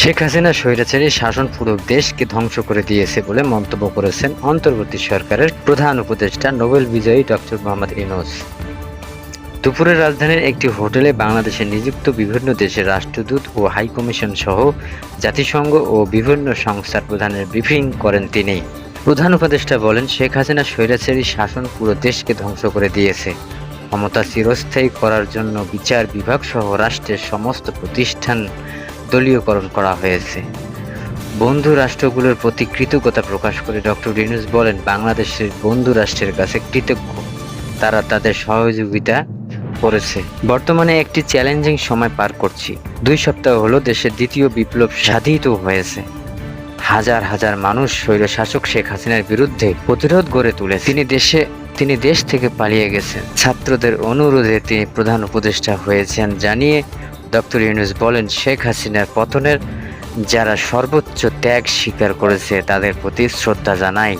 শেখ হাসিনা স্বৈরাচারী শাসন পুরো দেশকে ধ্বংস করে দিয়েছে বলে মন্তব্য করেছেন অন্তর্বর্তী সরকারের প্রধান উপদেষ্টা নোবেল বিজয়ী ডক্টর মোহাম্মদ ইনোজ দুপুরে রাজধানীর একটি হোটেলে বাংলাদেশে নিযুক্ত বিভিন্ন দেশের রাষ্ট্রদূত ও হাইকমিশন সহ জাতিসংঘ ও বিভিন্ন সংস্থার প্রধানের ব্রিফিং করেন তিনি। প্রধান উপদেষ্টা বলেন, শেখ হাসিনা স্বৈরাচারী শাসন পুরো দেশকে ধ্বংস করে দিয়েছে। ক্ষমতা চিরস্থায়ী করার জন্য বিচার বিভাগ সহ রাষ্ট্রের সমস্ত প্রতিষ্ঠান দলীয়করণ করা হয়েছে। বন্ধু রাষ্ট্রগুলোর প্রতি কৃতজ্ঞতা প্রকাশ করে ডক্টর রিনুস বলেন, বাংলাদেশের বন্ধু রাষ্ট্রের কাছে কৃতজ্ঞ। তারা তাদের সহযোগিতা করেছে। বর্তমানে একটি চ্যালেঞ্জিং সময় পার করছি। দুই সপ্তাহ হলো দেশের দ্বিতীয় বিপ্লব সাধিত হয়েছে। হাজার হাজার মানুষ স্বৈরশাসক শেখ হাসিনার বিরুদ্ধে প্রতিরোধ গড়ে তুলে তিনি দেশে, তিনি দেশ থেকে পালিয়ে গেছেন। ছাত্রদের অনুরোধে তিনি প্রধান উপদেষ্টা হয়েছেন, জানিয়ে ডক্টর ইউনুস বলেন, শেখ হাসিনার পতনের যারা সর্বোচ্চ ত্যাগ স্বীকার করেছে, তাদের প্রতি শ্রদ্ধা জানাই।